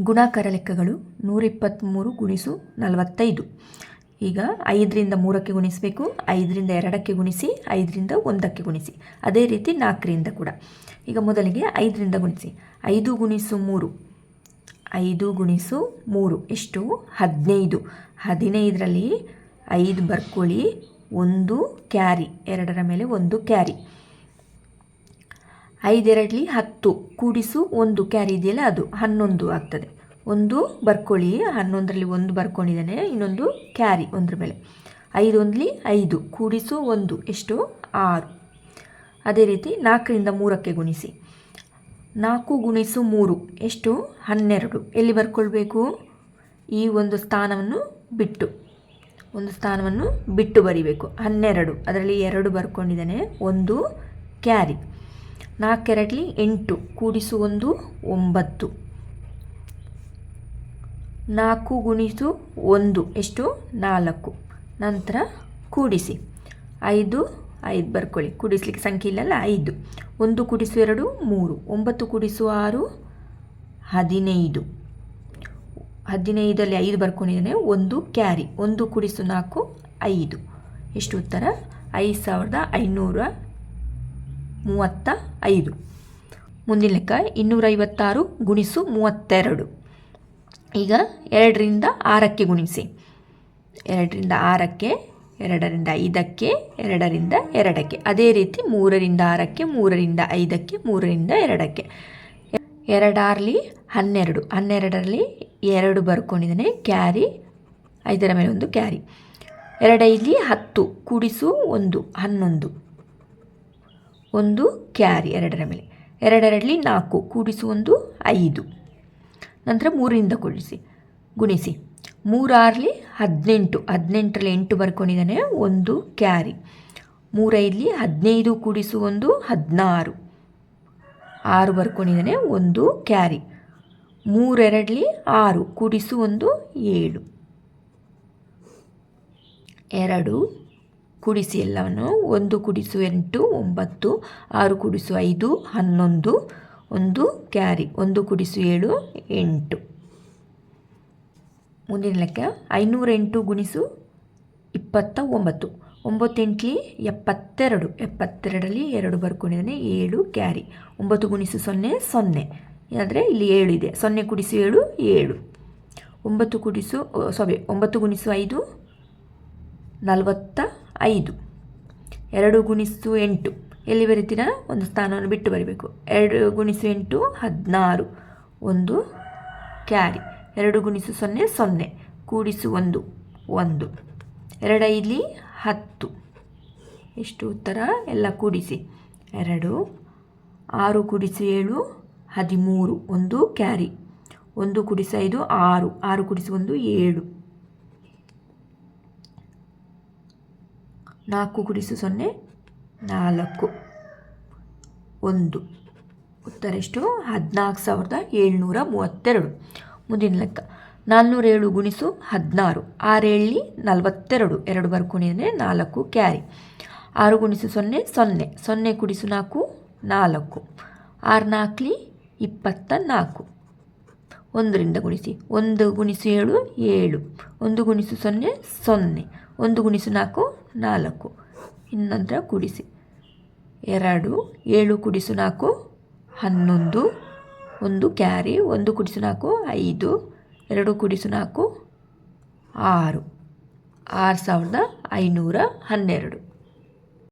ಗುಣಾಕಾರ ಲೆಕ್ಕಗಳು ನೂರಿಪ್ಪತ್ತ್ಮೂರು ಗುಣಿಸು ನಲವತ್ತೈದು. ಈಗ ಐದರಿಂದ ಮೂರಕ್ಕೆ ಗುಣಿಸಬೇಕು, ಐದರಿಂದ ಎರಡಕ್ಕೆ ಗುಣಿಸಿ, ಐದರಿಂದ ಒಂದಕ್ಕೆ ಗುಣಿಸಿ. ಅದೇ ರೀತಿ ನಾಲ್ಕರಿಂದ ಕೂಡ. ಈಗ ಮೊದಲಿಗೆ ಐದರಿಂದ ಗುಣಿಸಿ. ಐದು ಗುಣಿಸು ಮೂರು. ಐದು ಗುಣಿಸು ಮೂರು. ಎಷ್ಟು ಹದಿನೈದು. ಹದಿನೈದರಲ್ಲಿ ಐದು ಬರ್ಕೊಳ್ಳಿ, ಒಂದು ಕ್ಯಾರಿ. ಎರಡರ ಮೇಲೆ ಒಂದು ಕ್ಯಾರಿ. ಐದೆರಡಲಿ ಹತ್ತು ಕೂಡಿಸು ಒಂದು ಕ್ಯಾರಿ ಇದೆಯಲ್ಲ ಅದು ಹನ್ನೊಂದು ಆಗ್ತದೆ. ಒಂದು ಬರ್ಕೊಳ್ಳಿ ಹನ್ನೊಂದರಲ್ಲಿ ಒಂದು ಬರ್ಕೊಂಡಿದ್ದಾನೆ ಇನ್ನೊಂದು ಕ್ಯಾರಿ ಒಂದ್ರ ಮೇಲೆ. ಐದು ಒಂದಲಿ ಐದು ಕೂಡಿಸು ಒಂದು, ಎಷ್ಟು? ಆರು. ಅದೇ ರೀತಿ ನಾಲ್ಕರಿಂದ ಮೂರಕ್ಕೆ ಗುಣಿಸಿ. ನಾಲ್ಕು ಗುಣಿಸು ಮೂರು, ಎಷ್ಟು? ಹನ್ನೆರಡು. ಎಲ್ಲಿ ಬರ್ಕೊಳ್ಬೇಕು? ಈ ಒಂದು ಸ್ಥಾನವನ್ನು ಬಿಟ್ಟು, ಒಂದು ಸ್ಥಾನವನ್ನು ಬಿಟ್ಟು ಬರಿಬೇಕು. ಹನ್ನೆರಡು. ಅದರಲ್ಲಿ ಎರಡು ಬರ್ಕೊಂಡಿದ್ದಾನೆ, ಒಂದು ಕ್ಯಾರಿ. ನಾಲ್ಕೆರಡಲಿ ಎಂಟು, ಕೂಡಿಸು ಒಂದು, ಒಂಬತ್ತು. ನಾಲ್ಕು ಗುಣಿಸು ಒಂದು, ಎಷ್ಟು? ನಾಲ್ಕು. ನಂತರ ಕೂಡಿಸಿ. ಐದು ಐದು ಬರ್ಕೊಳ್ಳಿ. ಕೂಡಿಸ್ಲಿಕ್ಕೆ ಸಂಖ್ಯೆ ಇಲ್ಲಲ್ಲ? ಐದು. ಒಂದು ಕೂಡಿಸು ಎರಡು, ಮೂರು. ಒಂಬತ್ತು ಕೂಡಿಸು ಆರು, ಹದಿನೈದು. ಹದಿನೈದಲ್ಲಿ ಐದು ಬರ್ಕೊಂಡಿದ್ದಾನೆ, ಒಂದು ಕ್ಯಾರಿ. ಒಂದು ಕೂಡಿಸು ನಾಲ್ಕು, ಐದು. ಎಷ್ಟು ಉತ್ತರ? ಐದು ಸಾವಿರದ ಐನೂರ ಮೂವತ್ತ ಐದು. ಮುಂದಿನ ಲೆಕ್ಕ ಇನ್ನೂರೈವತ್ತಾರು ಗುಣಿಸು ಮೂವತ್ತೆರಡು. ಈಗ ಎರಡರಿಂದ ಆರಕ್ಕೆ ಗುಣಿಸಿ. ಎರಡರಿಂದ ಆರಕ್ಕೆ, ಎರಡರಿಂದ ಐದಕ್ಕೆ, ಎರಡರಿಂದ ಎರಡಕ್ಕೆ. ಅದೇ ರೀತಿ ಮೂರರಿಂದ ಆರಕ್ಕೆ, ಮೂರರಿಂದ ಐದಕ್ಕೆ, ಮೂರರಿಂದ ಎರಡಕ್ಕೆ. ಎರಡಾರ್ಲಿ ಹನ್ನೆರಡು. ಹನ್ನೆರಡರಲ್ಲಿ ಎರಡು ಬರ್ಕೊಂಡಿದ್ದಾನೆ, ಕ್ಯಾರಿ. ಐದರ ಮೇಲೆ ಒಂದು ಕ್ಯಾರಿ. ಎರಡೈಲಿ ಹತ್ತು, ಕೂಡಿಸು ಒಂದು, ಹನ್ನೊಂದು. ಒಂದು ಕ್ಯಾರಿ, ಎರಡರ ಮೇಲೆ. ಎರಡೆರಡಲಿ ನಾಲ್ಕು, ಕೂಡಿಸು ಒಂದು, ಐದು. ನಂತರ ಮೂರರಿಂದ ಕೂಡಿಸಿ. ಗುಣಿಸಿ. ಮೂರಾರಲಿ ಹದಿನೆಂಟು, ಹದಿನೆಂಟರಲ್ಲಿ ಎಂಟು ಬರ್ಕೊಂಡಿದ್ದಾನೆ ಒಂದು ಕ್ಯಾರಿ. ಮೂರೈದಲಿ ಹದಿನೈದು, ಕೂಡಿಸು ಒಂದು, ಹದಿನಾರು. ಆರು ಬರ್ಕೊಂಡಿದ್ದಾನೆ ಒಂದು ಕ್ಯಾರಿ. ಮೂರೆರಡಲಿ ಆರು, ಕೂಡಿಸು ಒಂದು, ಏಳು. ಎರಡು ಕುಡಿಸಿ ಎಲ್ಲವನ್ನು ಒಂದು ಕುಡಿಸು ಎಂಟು, ಒಂಬತ್ತು, ಆರು ಕುಡಿಸು ಐದು, ಹನ್ನೊಂದು, ಒಂದು ಕ್ಯಾರಿ, ಒಂದು ಕುಡಿಸು ಏಳು, ಎಂಟು. ಮುಂದಿನ ಲೆಕ್ಕ ಐನೂರೆಂಟು ಗುಣಿಸು ಇಪ್ಪತ್ತ ಒಂಬತ್ತು. ಒಂಬತ್ತೆಂಟ್ಲಿ ಎಪ್ಪತ್ತೆರಡು. ಎಪ್ಪತ್ತೆರಡರಲ್ಲಿ ಎರಡು ಬರ್ಕೊಂಡಿದ್ದಾನೆ, ಏಳು ಕ್ಯಾರಿ. ಒಂಬತ್ತು ಗುಣಿಸು ಸೊನ್ನೆ ಸೊನ್ನೆ. ಆದರೆ ಇಲ್ಲಿ ಏಳು ಇದೆ. ಸೊನ್ನೆ ಕುಡಿಸು ಏಳು ಏಳು. ಒಂಬತ್ತು ಕುಡಿಸು ಸಾರಿ ಒಂಬತ್ತು ಗುಣಿಸು ಐದು ನಲವತ್ತ ಐದು. ಎರಡು ಗುಣಿಸು ಎಂಟು. ಎಲ್ಲಿ ಬರೀತೀರಾ? ಒಂದು ಸ್ಥಾನವನ್ನು ಬಿಟ್ಟು ಬರೀಬೇಕು. ಎರಡು ಗುಣಿಸು ಎಂಟು, ಹದಿನಾರು. ಒಂದು ಕ್ಯಾರಿ. ಎರಡು ಗುಣಿಸು ಸೊನ್ನೆ ಸೊನ್ನೆ. ಕೂಡಿಸು ಒಂದು ಒಂದು. ಎರಡೈಲಿ ಹತ್ತು. ಎಷ್ಟು ಉತ್ತರ? ಎಲ್ಲ ಕೂಡಿಸಿ. ಎರಡು, ಆರು ಕುಡಿಸು ಏಳು, ಹದಿಮೂರು. ಒಂದು ಕ್ಯಾರಿ. ಒಂದು ಕುಡಿಸು ಐದು, ಆರು. ಆರು ಕುಡಿಸು ಒಂದು, ಏಳು. ನಾಲ್ಕು ಗುಡಿಸು ಸೊನ್ನೆ, ನಾಲ್ಕು. ಒಂದು. ಉತ್ತರ ಎಷ್ಟು? ಹದಿನಾಲ್ಕು ಸಾವಿರದ ಏಳ್ನೂರ ಮೂವತ್ತೆರಡು. ಮುಂದಿನ ಲೆಕ್ಕ. ನಾಲ್ನೂರ ಏಳು ಗುಣಿಸು ಹದಿನಾರು. ಆರೇಳಿ ನಲವತ್ತೆರಡು. ಎರಡು ಬರ್ಕೊಂಡಿದ್ರೆ ನಾಲ್ಕು ಕ್ಯಾರಿ. ಆರು ಗುಣಿಸು ಸೊನ್ನೆ ಸೊನ್ನೆ. ಸೊನ್ನೆ ಕುಡಿಸು ನಾಲ್ಕು ನಾಲ್ಕು. ಆರು ನಾಲ್ಕಲಿ ಇಪ್ಪತ್ತ ನಾಲ್ಕು. ಒಂದರಿಂದ ಗುಣಿಸಿ. ಒಂದು ಗುಣಿಸು ಏಳು ಏಳು. ಒಂದು ಗುಣಿಸು ಸೊನ್ನೆ ಸೊನ್ನೆ. ಒಂದು ಗುಣಿಸು ನಾಲ್ಕು ನಾಲ್ಕು. ಇನ್ನಂತರ ಕುಡಿಸಿ. ಎರಡು, ಏಳು ಕುಡಿಸು ನಾಲ್ಕು, ಹನ್ನೊಂದು, ಒಂದು ಕ್ಯಾರಿ, ಒಂದು ಕುಡಿಸು ನಾಲ್ಕು, ಐದು, ಎರಡು ಕುಡಿಸು ನಾಲ್ಕು, ಆರು. ಆರು ಸಾವಿರದ ಐನೂರ ಹನ್ನೆರಡು.